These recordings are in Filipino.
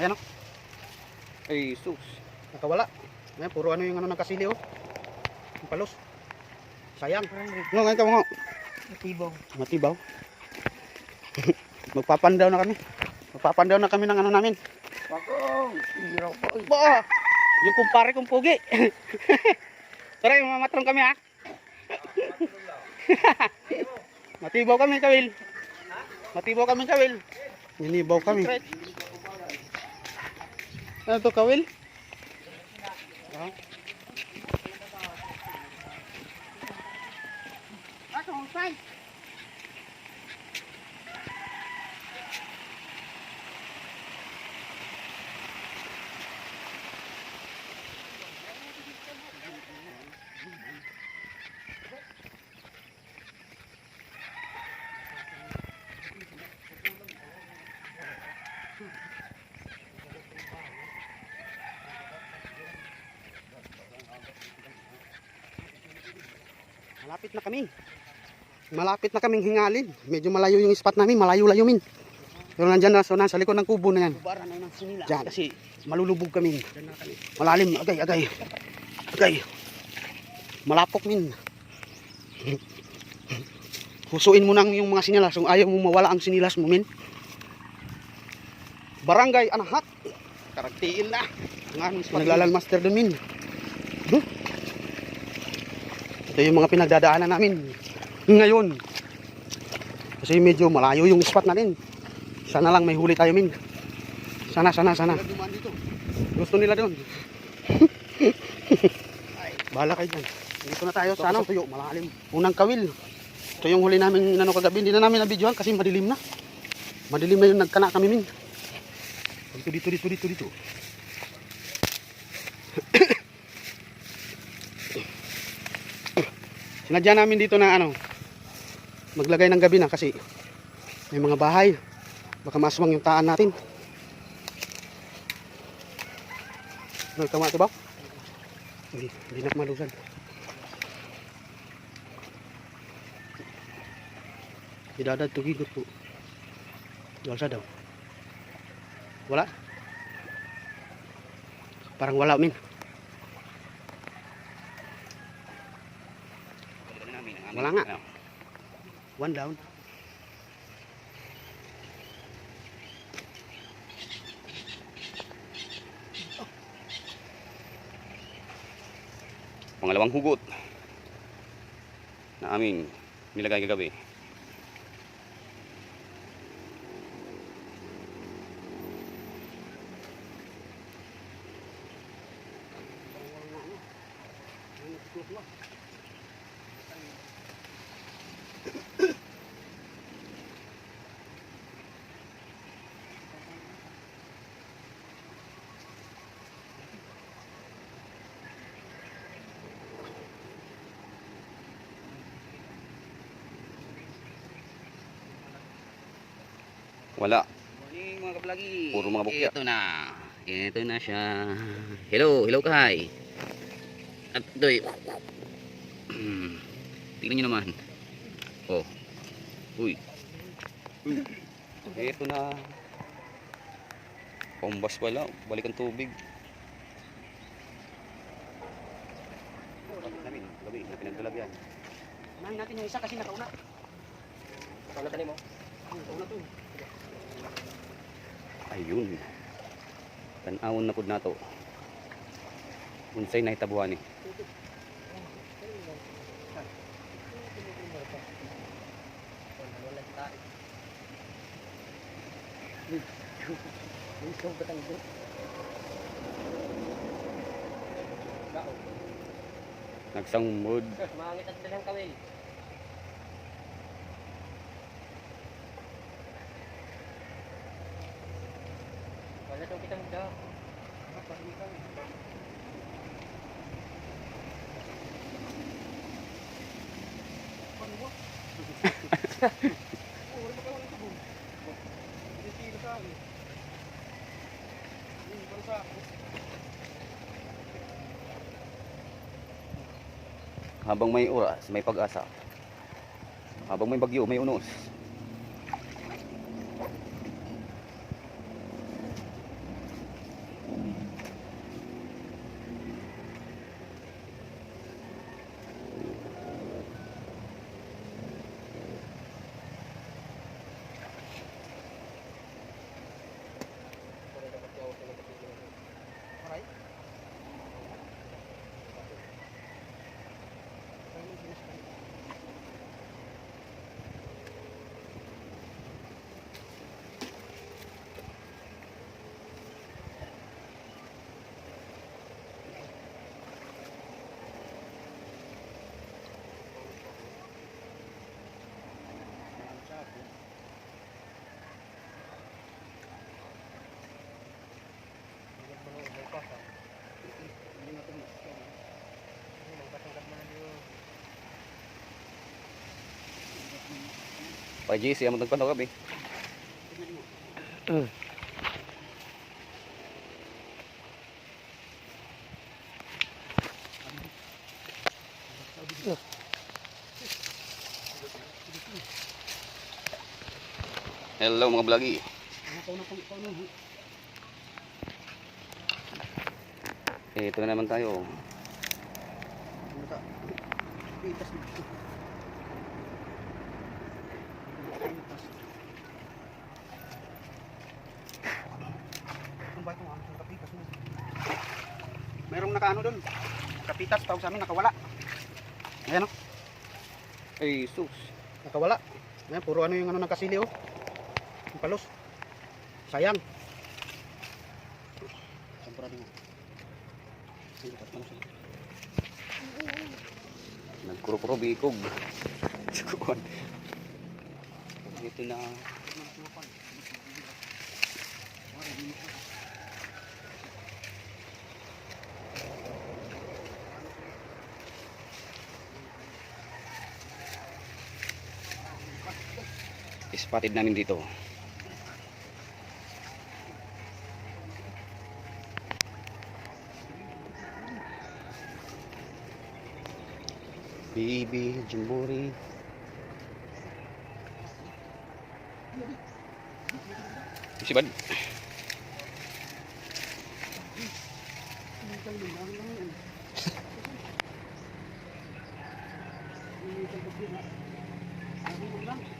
Ayan o, Ay, sus. nakawala. Ayan, puro ano yung ano ng kasili oh. Yung palos. Sayang. No, ganito mo. Matibaw. Matibaw. Magpapandaw na kami. Magpapandaw na kami ng ano namin. Wako. Hiraw. Uy. Ba! Yung kumpare kong pugi. Tara, mamatrong kami ha. Matibaw kami, Kawil. Matibaw kami, Kawil. Ninibaw kami. Ano to, Kawil? Ah. Malapit na kami. Malapit na kaming hingalin. Medyo malayo yung spot namin. Malayo-layo min. Pero nandyan na. So, nasa likod ng kubo na yan. Bara na ng sinila. Diyan kasi malulubog kami. Malalim. Agay, agay. Agay. Malapok min. Husuin mo nang yung mga sinilas kung ayaw mo mawala ang sinilas mo min. Barangay Anahat. Karagtiin na. Ang aming spot. Naglalalmaster dun min. Ito yung mga pinagdadaanan namin ngayon. Kasi medyo malayo yung spot natin. Sana lang may huli tayo min. Sana, sana, sana. Gusto nila doon. Bahala kayo dyan. Dito na tayo sa ano? Tuyo, malalim. Unang kawil. Ito yung huli namin inano kagabi. Hindi na namin nabidyohan kasi madilim na. Madilim na yung nagkana kami min. Dito, dito, dito, dito, dito. Sinadya namin dito na ano, maglagay ng gabi na kasi may mga bahay. Baka maswang yung taan natin. Ano, tama ito ba? Hindi, hindi na malusan. Idadad to higot po. Dalsa daw. Wala? Parang wala min. Wala nga. One down. Pangalawang hugot na amin nilagay kagabi. Wala. Morning mga kablagi. Puro mga bukya. Ito na. Ito na siya. Hello, hello kahay. At doy. Tingnan niyo naman. Oh. Uy. Ito na. Pambas wala. Balik ang tubig. Namin, gabi, na pinagdalagyan. Unahin natin yung isa kasi nakauna. Ano tani mo? Nakauna to. Ayun. Tanawon na pud nato. Unsay nahitabuhan ni. Isog ka tang Nagsangmod. Mangit at dalang kawil. Wala tong kitang da. Habang may oras, may pag-asa. Habang may bagyo, may unos. Pa JC ang nagpanaw kami. Hello mga vloggy. Eh, ito na naman tayo. Merong nakaano doon. Kapitas tawag sa amin nakawala. Ayan oh, Ay, sus. nakawala. Ayan, puro ano yung ano nakasili oh. Yung palos. Sayang. Sampurado mo. Na siya. Nagkuro-kuro bikog. Sikuan. Ito na. Spotted namin dito. Baby, Jimbori.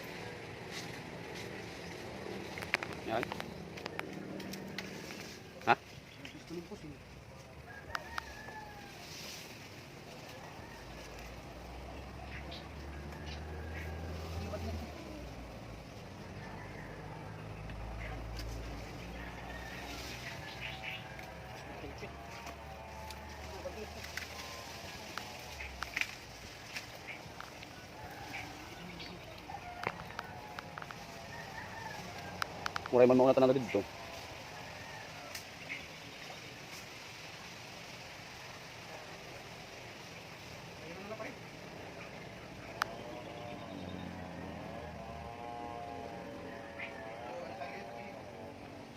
Yan. Ha? Muray man mga tanang dito.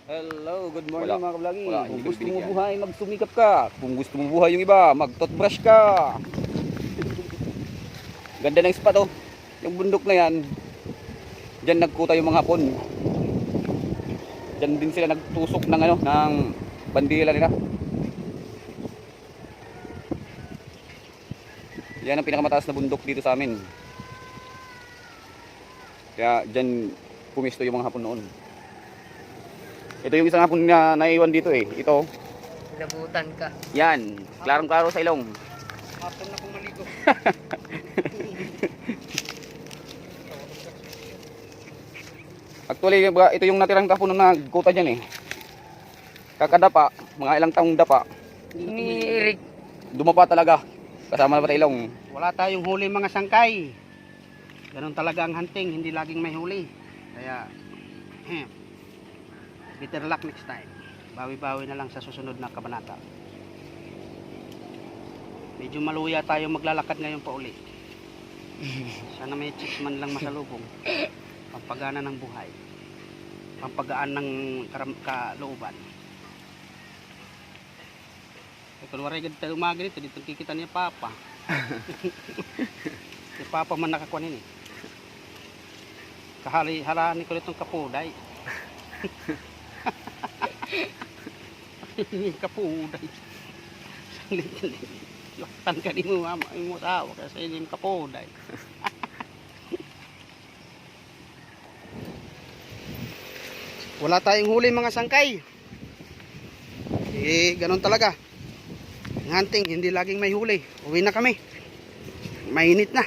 Hello, good morning Wala. mga kablagi. Wala, Kung hindi gusto mo binigyan. buhay, magsumikap ka. Kung gusto mo buhay yung iba, mag-toothbrush ka. Ganda ng spot oh. Yung bundok na yan. Diyan nagkuta yung mga hapon. Diyan din sila nagtusok ng ano, ng bandila nila. Yan ang pinakamataas na bundok dito sa amin. Kaya diyan pumisto yung mga hapon noon. Ito yung isang hapon na naiwan dito eh. Ito. Labutan ka. Yan. Klarong-klaro sa ilong. Hapon na kong Actually, ba- ito yung natirang hapon na nagkuta dyan eh. Kakadapa, mga ilang taong dapa. Ni. Dumapa talaga. Kasama na pati ilong. Wala tayong huli mga sangkay. Ganun talaga ang hunting, hindi laging may huli. Kaya, eh, better luck next time. Bawi-bawi na lang sa susunod na kabanata. Medyo maluya tayo maglalakad ngayon pa uli. Sana may chicks man lang masalubong. Pampagana ng buhay. Pampagaan ng kalooban. Eh, kunwari agad tayo umaga nito, dito kikita niya Papa. si Papa man nakakuha nini. Kahali, harani ko nitong kapuday. kapuday. Laktan ka din mo, mama, mo tawa kasi yung kapuday. Wala tayong huli mga sangkay. Eh, ganun talaga. Hunting, hindi laging may huli. Uwi na kami. Mainit na.